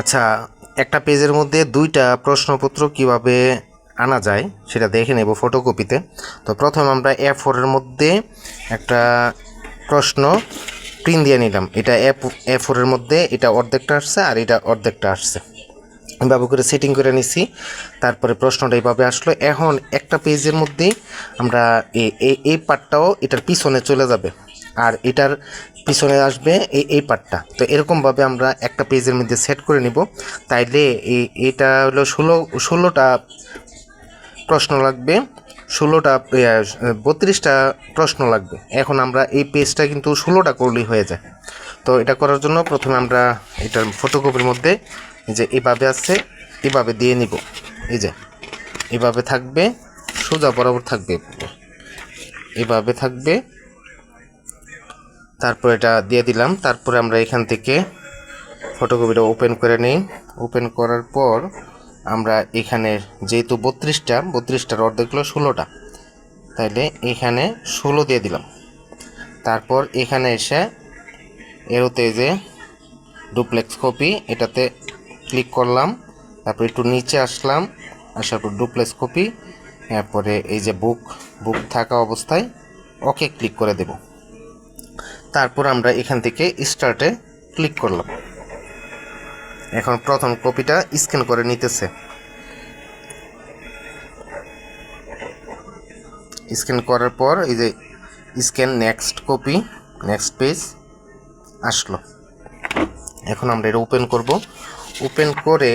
আচ্ছা একটা পেজের মধ্যে দুইটা প্রশ্নপত্র কীভাবে আনা যায় সেটা দেখে নেব ফটোকপিতে। তো প্রথম আমরা এ ফোরের মধ্যে একটা প্রশ্ন প্রিন্ট দিয়ে নিলাম। এটা এ এ ফোরের মধ্যে এটা অর্ধেকটা আসছে আর এটা অর্ধেকটা আসছে। এভাবে করে সেটিং করে নিছি, তারপরে প্রশ্নটা এইভাবে আসলো। এখন একটা পেজের মধ্যেই আমরা এই পার্টটাও এটার পিছনে চলে যাবে। আর এটার পিছনে আসবে এই এই পার্টটা তো এরকমভাবে আমরা একটা পেজের মধ্যে সেট করে নিব। তাইলে এই এটা হলো ষোলো, ষোলোটা প্রশ্ন লাগবে। ষোলোটা বত্রিশটা প্রশ্ন লাগবে। এখন আমরা এই পেজটা কিন্তু ষোলোটা করলেই হয়ে যায়। তো এটা করার জন্য প্রথমে আমরা এটার ফটোকপির মধ্যে যে এভাবে আছে, এভাবে দিয়ে নিব। এই যে, এভাবে থাকবে, সোজা বরাবর থাকবে। এভাবে থাকবে তারপর এটা দিয়ে দিলাম। তারপরে আমরা এখান থেকে ফটোকপিটা ওপেন করে নিই। ওপেন করার পর আমরা এখানে যেহেতু বত্রিশটা, বত্রিশটার অর্ধেক হলো ষোলোটা। তাইলে এখানে ষোলো দিয়ে দিলাম। তারপর এখানে এসে এরোতে যে ডুপ্লেক্স কপি, এটাতে ক্লিক করলাম। তারপর একটু নিচে আসলাম, আসার পর ডুপ্লেক্স কপি তারপরে এই যে বুক বুক থাকা অবস্থায় ওকে ক্লিক করে দেব। তারপর আমরা এখান থেকে স্টার্টে ক্লিক করলাম। এখন প্রথম কপিটা স্ক্যান করে নিতেছে। স্ক্যান করার পর এই যে scan next copy next page আসলো। এখন আমরা এটা ওপেন করব। ওপেন করে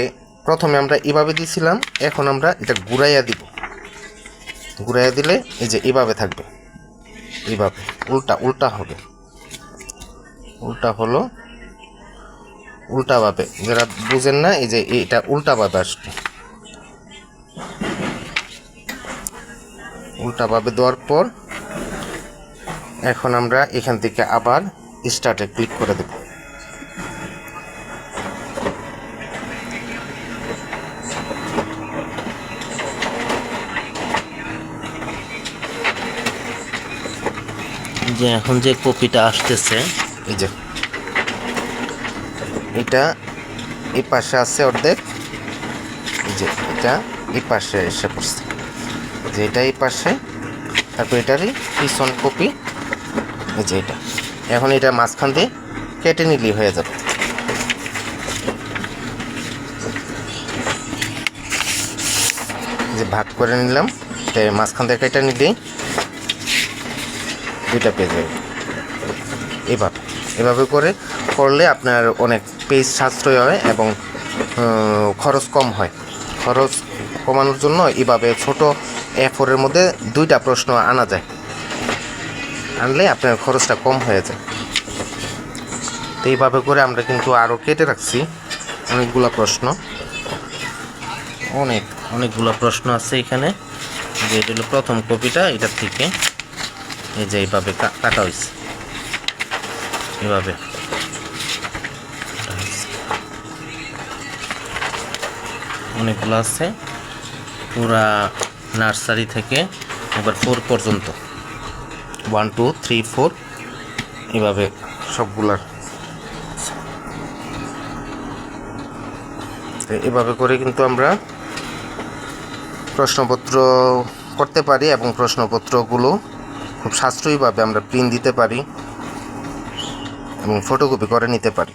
প্রথমে আমরা এভাবে দিয়েছিলাম, এখন আমরা এটা ঘুরাইয়া দিব। ঘুরাইয়া দিলে এই যে এভাবে থাকবে। এভাবে, উল্টা উল্টা হবে। উল্টা হলো উল্টাভাবে যারা বুঝেন না, এই যে এটা উল্টাভাবে আসবে উল্টাভাবে দেওয়ার পর এখন আমরা এখান থেকে আবার স্টার্টে ক্লিক করে দেব। যে এখন যে কপিটা আসতেছে এই যে। এটা এই পাশে আছে অর্ধেক। এই যে এটা এই পাশে এসে পড়ছে। যে এটা এই পাশে, তারপর এটারই পিছন কপি। এই যে এটা। এখন এটা মাঝখান দিয়ে কেটে নিলেই হয়ে যাবে। যে ভাগ করে নিলাম। এটা মাঝখান দিয়ে কেটে নিলেই দুইটা পেজ হয়ে গেল। এভাবে করে করলে আপনার অনেক পেজ সাশ্রয় হয় এবং খরচ কম হয়। খরচ কমানোর জন্য এভাবে ছোট এ ফোরের মধ্যে দুইটা প্রশ্ন আনা যায়। আনলে আপনার খরচটা কম হয়ে যায়। তো এইভাবে করে আমরা কিন্তু আরও কেটে রাখছি। অনেকগুলা প্রশ্ন। অনেক, অনেকগুলো প্রশ্ন আছে এখানে। যে এটা প্রথম কপিটা, এটার থেকে এই যে এইভাবে কাটা হয়েছে এভাবে। অনেকগুলো আছে। পুরা নার্সারি থেকে একবার ফোর পর্যন্ত। ওয়ান টু থ্রি ফোর এভাবে সবগুলার। এভাবে করে কিন্তু আমরা প্রশ্নপত্র করতে পারি এবং প্রশ্নপত্রগুলো খুব সাশ্রয়ীভাবে আমরা প্রিন্ট দিতে পারি। এবং ফটোকপি করে নিতে পারি।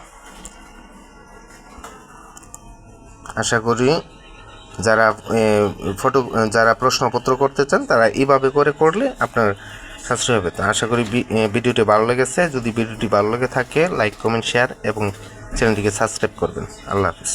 আশা করি যারা ফটো যারা প্রশ্নপত্র করতে চান, তারা এইভাবে করে করলে আপনার সাশ্রয় হবে। তো আশা করি ভিডিওটি ভালো লেগেছে। যদি ভিডিওটি ভালো লেগে থাকে লাইক কমেন্ট শেয়ার এবং চ্যানেলটিকে সাবস্ক্রাইব করবেন। আল্লাহ হাফিজ।